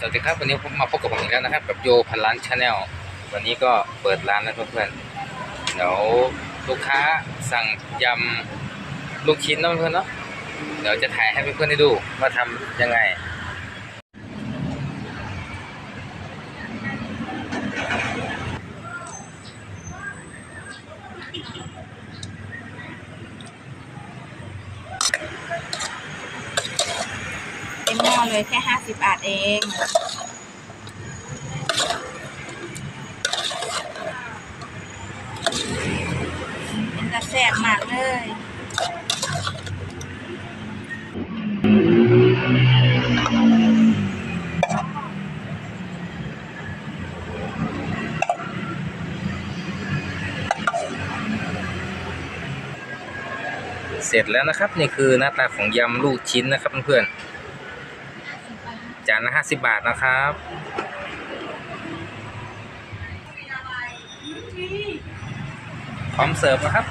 สวัสดีครับวันนี้ผมมาพบกับผมอีกแล้วนะครับกับโยพันล้านชาแนลวันนี้ก็เปิดร้านแล้วเพื่อนๆเดี๋ยวลูกค้าสั่งยำลูกชิ้นนะเพื่อนๆเนาะเดี๋ยวจะถ่ายให้เพื่อนๆได้ดูว่าทำยังไงเต็ หม้อเลยแค่ห้าสิบบาทเองเป็นกระแสบมากเลยเสร็จแล้วนะครับ นี่คือหน้าตาของยำลูกชิ้นนะครับเพื่อนๆ จานละห้าสิบบาทนะครับ พร้อมเสิร์ฟนะครับ